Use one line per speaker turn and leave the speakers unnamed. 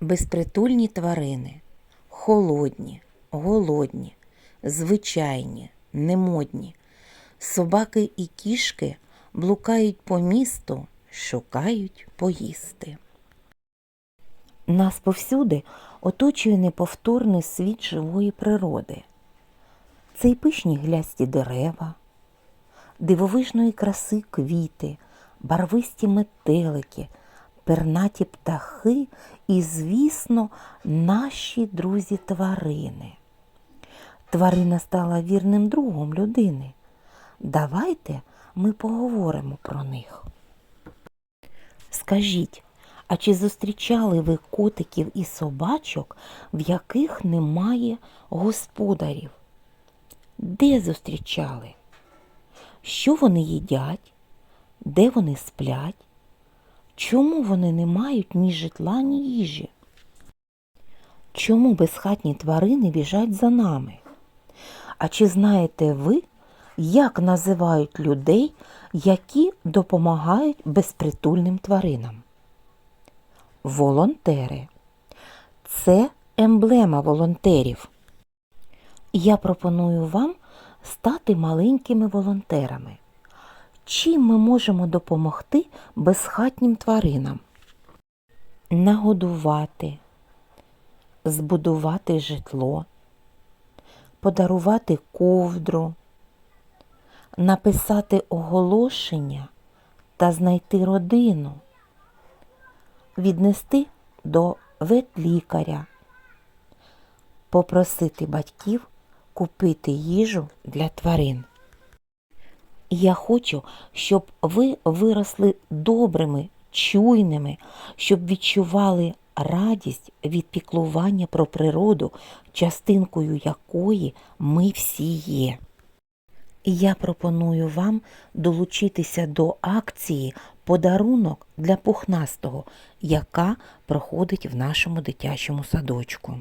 Безпритульні тварини, холодні, голодні, звичайні, немодні. Собаки і кішки блукають по місту, шукають поїсти. Нас повсюди оточує неповторний світ живої природи. Це й пишні глясті дерева, дивовижної краси квіти, барвисті метелики, пернаті птахи і, звісно, наші друзі тварини. Тварина стала вірним другом людини. Давайте ми поговоримо про них. Скажіть, а чи зустрічали ви котиків і собачок, в яких немає господарів? Де зустрічали? Що вони їдять? Де вони сплять? Чому вони не мають ні житла, ні їжі? Чому безхатні тварини біжать за нами? А чи знаєте ви, як називають людей, які допомагають безпритульним тваринам? Волонтери. Це емблема волонтерів. Я пропоную вам стати маленькими волонтерами. Чим ми можемо допомогти безхатнім тваринам? Нагодувати, збудувати житло, подарувати ковдру, написати оголошення та знайти родину, віднести до ветлікаря, попросити батьків купити їжу для тварин. Я хочу, щоб ви виросли добрими, чуйними, щоб відчували радість від піклування про природу, частинкою якої ми всі є. Я пропоную вам долучитися до акції Подарунок для пухнастого, яка проходить в нашому дитячому садочку.